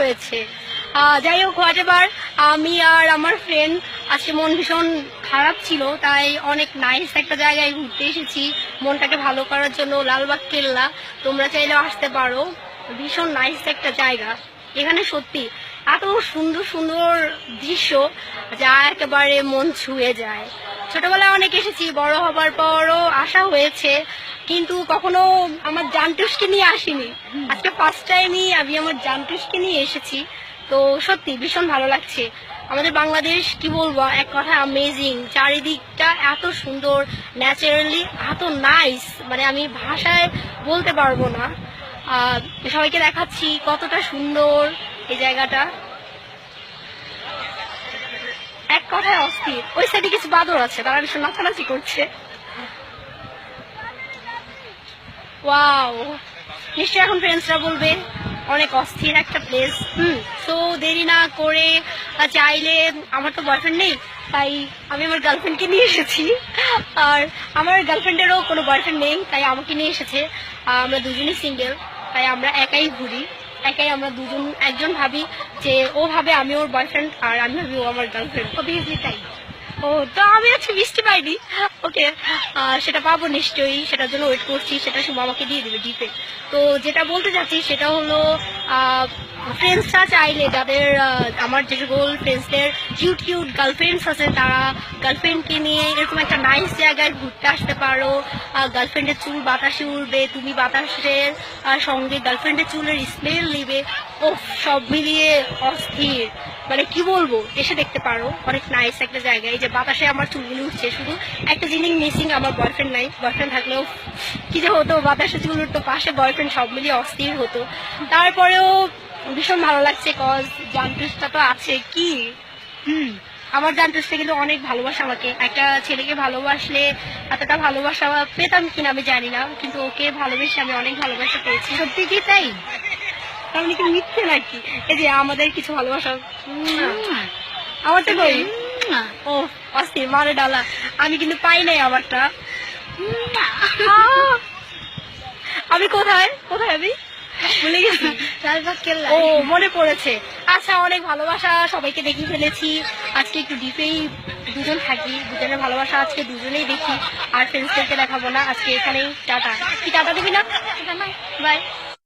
হয়েছে। যাই হোক হোয়াট এবার আমি আর আমার ফ্রেন্ড আজকে মন ভীষণ খারাপ ছিল, তাই অনেক নাইস একটা জায়গায় ঘুরতে এসেছি। মনটাকে ভালো করার জন্য লালবাগ কেল্লা তোমরা চাইলেও আসতে পারো। ভীষণ নাইস একটা জায়গা। এখানে সত্যি এত সুন্দর সুন্দর দৃশ্য যা একেবারে মন ছুঁয়ে যায়। ছোটবেলায় অনেক এসেছি বড় হবার পরও আসা হয়েছে কিন্তু কখনো আমার জানটুসকে নিয়ে আসিনি। আজকে ফার্স্ট টাইমই আমি আমার জানটুসকে নিয়ে এসেছি। তো সত্যি ভীষণ ভালো লাগছে। আমাদের বাংলাদেশ কি বলব এক কথা অ্যামেজিং চারিদিকটা এত সুন্দর ন্যাচারালি এত নাইস মানে আমি ভাষায় বলতে পারব না। সবাইকে দেখাচ্ছি কতটা সুন্দর এই জায়গাটা এক কথায় অস্থির। ওই সাইডে কিছু বাদর আছে, তারা ভীষণ নাচানাচি করছে। ওয়াও। নিশ্চয়ই এখন ফ্রেন্ডসরা বলবে, অনেক অস্থির একটা প্লেস হুম তো দেরি না করে চাইলে আমার তো বয়ফ্রেন্ড নেই, তাই আমি আমার গার্লফ্রেন্ডকে নিয়ে এসেছি। আর আমার গার্লফ্রেন্ডেরও কোনো বয়ফ্রেন্ড নেই, তাই আমাকে নিয়ে এসেছে। আমরা দুজনই সিঙ্গেল তাই আমরা একাই ঘুরি। একাই আমরা দুজন একজন ভাবি যে ও ভাবে আমি ওর বয়ফ্রেন্ড আর আমি ভাবি ও আমার গার্লফ্রেন্ড অবভিয়াসলি তাই। ও তো আমি হচ্ছে মিষ্টি পাইনি। ওকে সেটা পাবো নিশ্চয়ই সেটার জন্য ওয়েট করছি সেটা শুভ আমাকে দিয়ে দিবে ডিপে তো যেটা বলতে চাচ্ছি সেটা হলো ফ্রেন্ডসরা চাইলে যাদের আমার যে সকল ফ্রেন্ডসদের কিউট কিউট গার্লফ্রেন্ডস আছে তারা গার্লফ্রেন্ডকে নিয়ে এরকম নাইস জায়গায় ঘুরতে আসতে পারো গার্লফ্রেন্ডের চুল বাতাসে উড়বে, তুমি বাতাসের সঙ্গে গার্লফ্রেন্ডের চুলের স্মেল নিবে ও সব মিলিয়ে অস্থির। মানে কি বলব, এসে দেখতে পারো, অনেক নাইস একটা জায়গায় যে বাতাসে আমার চুলগুলো উঠছে শুধু একটা জিনিস মিসিং আমার বয়ফ্রেন্ড নাই। বয়ফ্রেন্ড থাকলেও কি যে হতো, বাতাসে চুল উঠতো পাশে বয়ফ্রেন্ড সব মিলিয়ে অস্থির হতো। তারপরেও ভীষণ ভালো লাগছে কজ জানটুসটা তো আছে, কি? হুম। আমার জানটুসটা কিন্তু অনেক ভালোবাসে আমাকে। একটা ছেলেকে ভালোবাসলে এতটা ভালোবাসা পেতাম কিনা আমি জানি না কিন্তু ওকে ভালোবেসে আমি অনেক ভালোবাসা পেয়েছি। সত্যি কি তাই? তার মানে কি মিথ্যে নাকি? এই যে আমাদের কিছু ভালোবাসা। আমারটা কই ও অস্থির মারে ডালা। আমি কিন্তু পাই নাই আমারটা। আমি কোথায়? কোথায় আমি? ভুলে গেছি। ও মনে পড়েছে। আচ্ছা অনেক ভালোবাসা সবাইকে দেখে ফেলেছি। আজকে একটু ডিপেই দুজন থাকি দুজনের ভালোবাসা আজকে দুজনেই দেখি। আর ফ্রেন্ডসদেরকে দেখাবো না। আজকে এখানেই টাটা। কি টাটা দিবি না? বাই